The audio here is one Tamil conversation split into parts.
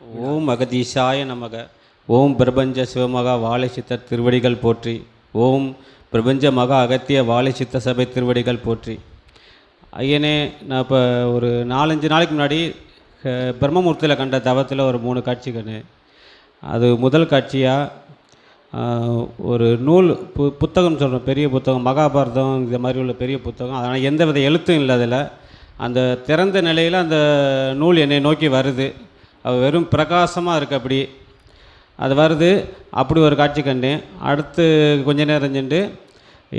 ஓம் அகதீஷாய நமக. ஓம் பிரபஞ்ச சிவமகா வாழைச்சித்த சித்தர் திருவடிகள் போற்றி. ஓம் பிரபஞ்ச மகா அகத்திய வாழைச்சித்த சித்த சபை திருவடிகள் போற்றி. ஐயனே நான் இப்போ ஒரு நாலஞ்சு நாளைக்கு முன்னாடி பிரம்மமூர்த்தியில் கண்ட தவத்தில் ஒரு மூணு காட்சி அது முதல் காட்சியாக ஒரு நூல் பு புத்தகம் சொல்கிறோம் பெரிய புத்தகம் மகாபாரதம் இந்த மாதிரி உள்ள பெரிய புத்தகம். அதனால் எந்த வித எழுத்தும் இல்லை அதில் அந்த திறந்த நிலையில் அந்த நூல் என்னை நோக்கி வருது. அவள் வெறும் பிரகாசமாக இருக்குது அப்படி. அது வருது அப்படி ஒரு காட்சி கண்டேன். அடுத்து கொஞ்ச நேரம் சென்று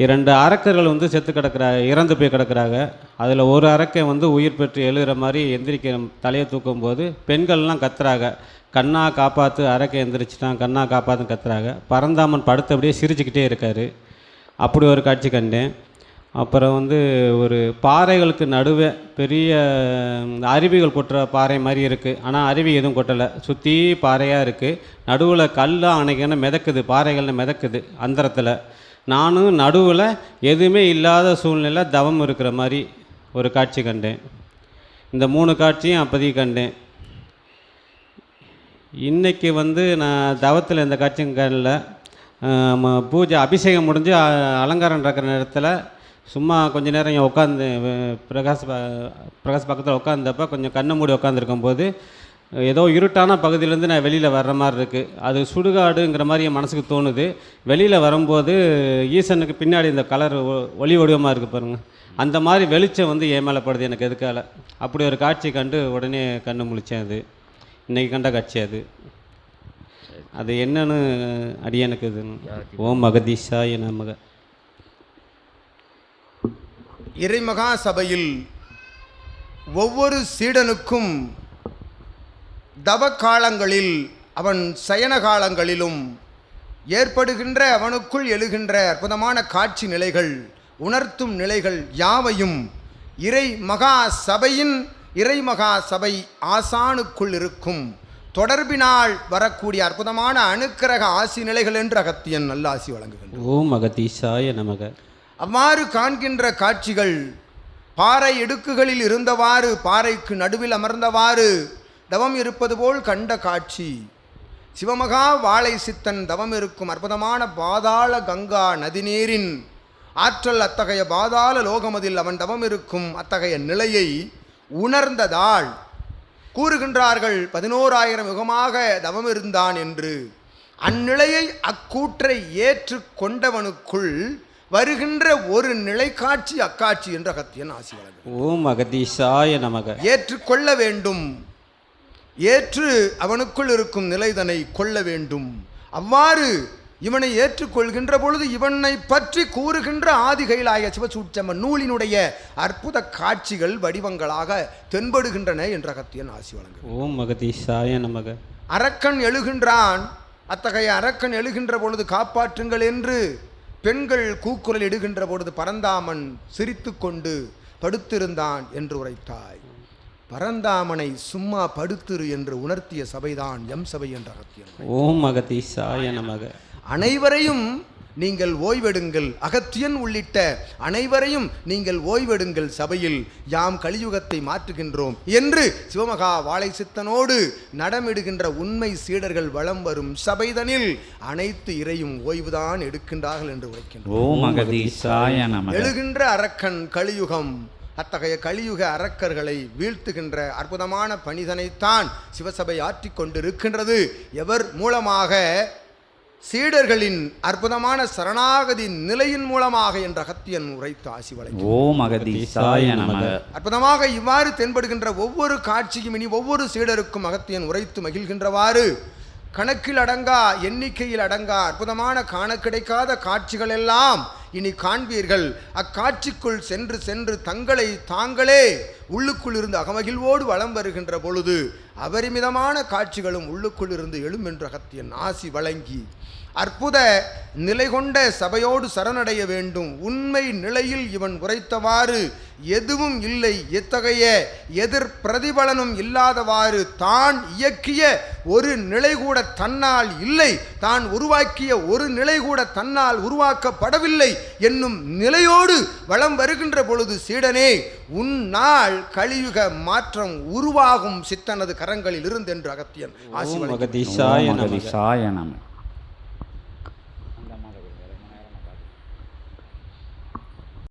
இரண்டு அரக்கர்கள் வந்து செத்து கிடக்குறாங்க இறந்து போய் கிடக்குறாங்க. அதில் ஒரு அரக்கை வந்து உயிர் பெற்று எழுகிற மாதிரி எந்திரிக்க தலையை தூக்கும் போது பெண்கள்லாம் கத்துறாங்க. கண்ணா காப்பாற்று அரக்கை எந்திரிச்சிட்டான் கண்ணா காப்பாற்றுன்னு கத்துறாங்க. பரந்தாமன் படுத்தபடியே சிரிச்சுக்கிட்டே இருக்கார். அப்படி ஒரு காட்சி கண்டேன். அப்புறம் வந்து ஒரு பாறைகளுக்கு நடுவே பெரிய அருவிகள் கொட்டுற பாறை மாதிரி இருக்குது ஆனால் அருவி எதுவும் கொட்டலை. சுற்றி பாறையாக இருக்குது நடுவில் கல்லாக அன்னைக்கு மிதக்குது. பாறைகள்னு மிதக்குது அந்தரத்தில். நானும் நடுவில் எதுவுமே இல்லாத சூழ்நிலை தவம் இருக்கிற மாதிரி ஒரு காட்சி கண்டேன். இந்த மூணு காட்சியும் அப்போதைக்கு கண்டேன். இன்றைக்கி வந்து நான் தவத்தில் இந்த காட்சியும் கண்டல. பூஜை அபிஷேகம் முடிஞ்சு அலங்காரம் நடக்கிற நேரத்தில் சும்மா கொஞ்ச நேரம் இங்கே உட்காந்து பிரகாஷ் ப- பிரகாஷ் பக்கத்தில் உட்காந்தப்ப கொஞ்சம் கண்ணை மூடி உட்காந்துருக்கும் போது ஏதோ இருட்டான பகுதியிலேருந்து நான் வெளியில் வர்ற மாதிரி இருக்குது அது சுடுகாடுங்கிற மாதிரி என் மனசுக்கு தோணுது. வெளியில் வரும்போது ஈசனுக்கு பின்னாடி இந்த கலர் ஒளி வடிவமாக இருக்குது பாருங்கள் அந்த மாதிரி வெளிச்சம் வந்து என் மேலே படுது. எனக்கு எதுக்கால? அப்படி ஒரு காட்சி கண்டு உடனே கண்ணு முழிச்சேன் அது. இன்னைக்கு கண்ட காட்சி அது. அது என்னன்னு அடியனுக்கு இது. ஓம் மகதீஷாய நமக. இறைமகா சபையில் ஒவ்வொரு சீடனுக்கும் தவ காலங்களில் அவன் சயன காலங்களிலும் ஏற்படுகின்ற அவனுக்குள் எழுகின்ற அற்புதமான காட்சி நிலைகள் உணர்த்தும் நிலைகள் யாவையும் இறை மகா சபையின் இறை மகா சபை ஆசானுக்குள் இருக்கும். தொடர்பினால் வரக்கூடிய அற்புதமான அணுக்கரக ஆசி நிலைகள் என்று அகத்தியன் நல்ல ஆசி ஓம் மகதீஷாய நமக. அவ்வாறு காண்கின்ற காட்சிகள் பாறை இடுக்குகளில் இருந்தவாறு பாறைக்கு நடுவில் அமர்ந்தவாறு தவம் இருப்பது போல் கண்ட காட்சி. சிவமகா வாழை சித்தன் தவம் இருக்கும் அற்புதமான பாதாள கங்கா நதிநீரின் ஆற்றல் அத்தகைய பாதாள லோகமதில் அவன் தவம் இருக்கும் அத்தகைய நிலையை உணர்ந்ததால் கூறுகின்றார்கள் பதினோராயிரம் யுகமாக தவம் இருந்தான் என்று. அந்நிலையை அக்கூற்றை ஏற்று கொண்டவனுக்குள் வருகின்ற ஒரு நிலை காட்சி அக்காட்சி என்ற அகத்தியன் ஆசி வழங்கும் ஓம் மகதீஷாய நமக. ஏற்றுக்கொள்ள வேண்டும். ஏற்று அவனுக்குள் இருக்கும் நிலைதனை கொள்ள வேண்டும். அவ்வாறு இவனை ஏற்றுக்கொள்கின்ற பொழுது இவனை பற்றி கூறுகின்ற ஆதிகைலாய சிவசூட்சம நூலினுடைய அற்புத காட்சிகள் வடிவங்களாக தென்படுகின்றன என்ற அகத்தியன் ஆசி வழங்கும் ஓம் மகதீஷாய நமக. அரக்கன் எழுகின்றான். அத்தகைய அரக்கன் எழுகின்ற பொழுது காப்பாற்றுங்கள் என்று பெண்கள் கூக்குரல் இடுகின்ற பொழுது பரந்தாமன் சிரித்துக்கொண்டு படுத்திருந்தான் என்று உரைத்தாய். பரந்தாமனை சும்மா படுத்திரு என்று உணர்த்திய சபைதான் எம் சபை என்ற அகத்தியன். ஓம் மகதீஷாய நமக. அனைவரையும் நீங்கள் ஓய்வெடுங்கள். அகத்தியன் உள்ளிட்ட அனைவரையும் நீங்கள் ஓய்வெடுங்கள் சபையில். யாம் கலியுகத்தை மாற்றுகின்றோம். என்று சிவமகா வாழை சித்தனோடு நடமிடுகின்ற உண்மை சீடர்கள் வலம் வரும் சபைதனில் அனைத்து இறையும் ஓய்வுதான் எடுக்கின்றார்கள் என்று உரைக்கின்றோம். எழுகின்ற அரக்கன் கலியுகம். அத்தகைய கலியுக அரக்கர்களை வீழ்த்துகின்ற அற்புதமான பணிதனைத்தான் சிவசபை ஆற்றிக் கொண்டிருக்கின்றது எவர் மூலமாக சீடர்களின் அற்புதமான சரணாகதி நிலையின் மூலமாக என்ற அகத்தியன் உரைத்து ஆசி வழங்கி ஓம் அகதீசாய நமக. அற்புதமாக இவ்வாறு தென்படுகின்ற ஒவ்வொரு காட்சியும் இனி ஒவ்வொரு சீடருக்கும் அகத்தியன் உரைத்து மகிழ்கின்றவாறு. கணக்கில் அடங்கா எண்ணிக்கையில் அடங்கா அற்புதமான காண கிடைக்காத காட்சிகள் எல்லாம் இனி காண்பீர்கள். அக்காட்சிக்குள் சென்று சென்று தங்களை தாங்களே உள்ளுக்குள் இருந்து அகமகிழ்வோடு வலம் வருகின்ற பொழுது அபரிமிதமான காட்சிகளும் உள்ளுக்குள் இருந்து எழும் என்ற அகத்தியன் ஆசி வழங்கி அற்புத நிலை கொண்ட சபையோடு சரணடைய வேண்டும். உண்மை நிலையில் இவன் உரைத்தவாறு எதுவும் இல்லை. எத்தகைய எதிர் பிரதிபலனும் இல்லாதவாறு தான் இயக்கிய ஒரு நிலை கூட தன்னால் இல்லை. தான் உருவாக்கிய ஒரு நிலை கூட தன்னால் உருவாக்கப்படவில்லை என்னும் நிலையோடு வளம் வருகின்ற பொழுது சீடனே உன் நாள் கலியுக மாற்றம் உருவாகும் சித்தனது கரங்களில் இருந்து என்று அகத்தியன் ஆசி